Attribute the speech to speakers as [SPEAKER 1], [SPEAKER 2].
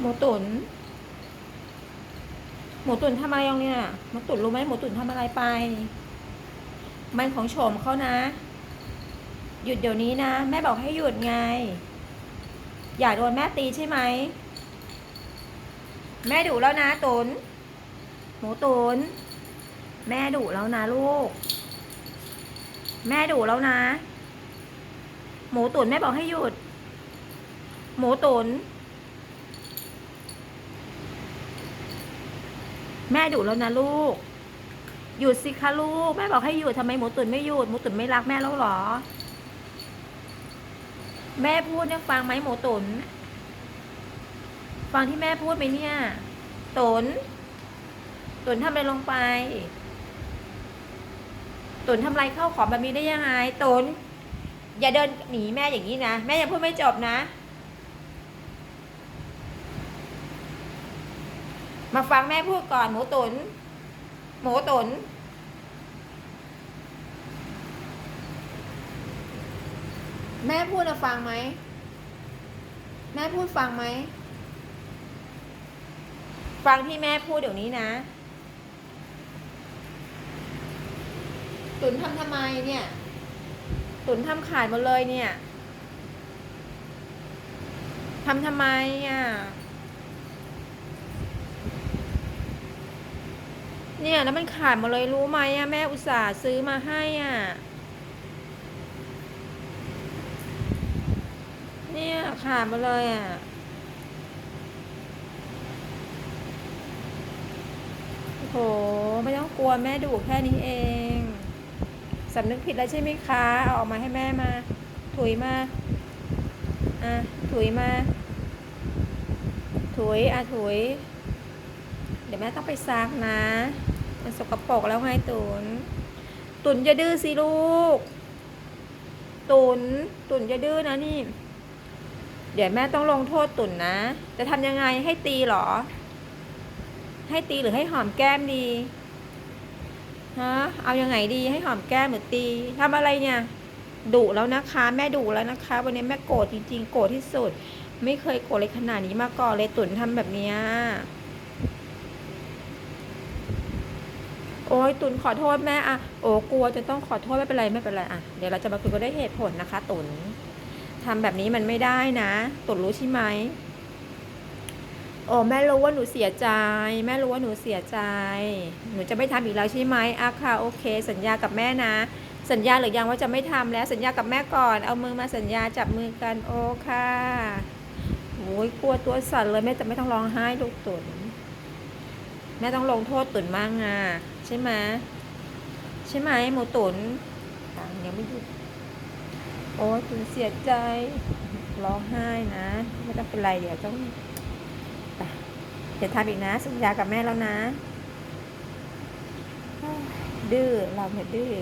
[SPEAKER 1] หมูตุนหมูตุนทำอะไรยังเนี่ยหมูตุนรู้ไหมหมูตุนทำอะไรไป มันของโฉมเขานะ หยุดเดี๋ยวนี้นะ แม่บอกให้หยุดไง อย่าโดนแม่ตีใช่ไหม แม่ดุแล้วนะตุนหมูตุนแม่ดุแล้วนะลูก แม่ดุแล้วนะ หมูตุนแม่บอกให้หยุด หมูตุน แม่ดุแล้วนะลูก หยุดสิคะลูก แม่บอกให้หยุดทำไมหมูตุนไม่หยุดหมูตุนไม่รักแม่แล้วหรอ แม่พูดเนี่ยฟังไหมหมูตุนฟังที่แม่พูดไหมเนี่ยตุนตุนทำอะไรลงไป ตุนทำอะไรเข้าของแบบนี้ได้ยังไงตุนอย่าเดินหนีแม่อย่างนี้นะ แม่ยังพูดไม่จบนะ มาฟังแม่พูดก่อนหมูตุน หมูตุน แม่พูดนะฟังไหม แม่พูดฟังไหม ฟังที่แม่พูดเดี๋ยวนี้นะ ตุนทำทำไมเนี่ย ตุนทำขาดหมดเลยเนี่ยทำทำไมอะ เนี่ย แล้วมันขาดหมดเลยรู้ไหมอะแม่อุตส่าห์ซื้อมาให้อะ เนี่ย ขาดหมาเลยอะโอ้โห ไม่ต้องกลัวแม่ดุแค่นี้เองสำนึกผิดแล้วใช่ไหมคะเอาออกมาให้แม่มา ถุยมา อะ ถุยมา ถุย อะ ถุย เดี๋ยวแม่ต้องไปซักนะ มันสกปรกแล้วไงตุน ตุนจะดื้อสิลูก ตุน ตุนจะดื้อนะนี่ เดี๋ยวแม่ต้องลงโทษตุนนะ จะทำยังไงให้ตีหรอ ให้ตีหรือให้หอมแก้มดีฮะเอายังไงดีให้หอมแก้มหรือตีทำอะไรเนี่ยดุแล้วนะคะ แม่ดุแล้วนะคะ วันนี้แม่โกรธจริงๆ โกรธที่สุด ไม่เคยโกรธเลยขนาดนี้มาก่อนเลยตุนทำแบบนี้ ยตุนขอโทษแม่อะโอ้กลัวจะต้องขอโทษไม่เป็นไรไม่เป็นไรอะเดี๋ยวเราจะมาคุยกันด้วยเหตุผลนะคะ ตุนทำแบบนี้มันไม่ได้นะ ตุนรู้ใช่ไหมโอ้แม่รู้ว่าหนูเสียใจ แม่รู้ว่าหนูเสียใจ หนูจะไม่ทำอีกแล้วใช่ไหมอะค่ะโอเค สัญญากับแม่นะ สัญญาหรือยังว่าจะไม่ทำแล้วสัญญากับแม่ก่อน เอามือมาสัญญาจับมือกันโอ้ค่ะโอ้ยกลัวตัวสั่นเลยแม่แต่ไม่ต้องร้องไห้ลูกตุน แม่ต้องลงโทษตุนมากนะใช่ไหมใช่ไหมหมูตุนตังยังไม่หยุดโอ้ยตุนเสียใจร้องไห้นะไม่ต้องเป็นไรเดี๋ยวต้องเดี๋ยวทำอีกนะสัญญากับแม่แล้วนะดื้อเราเนี่ยดื้อ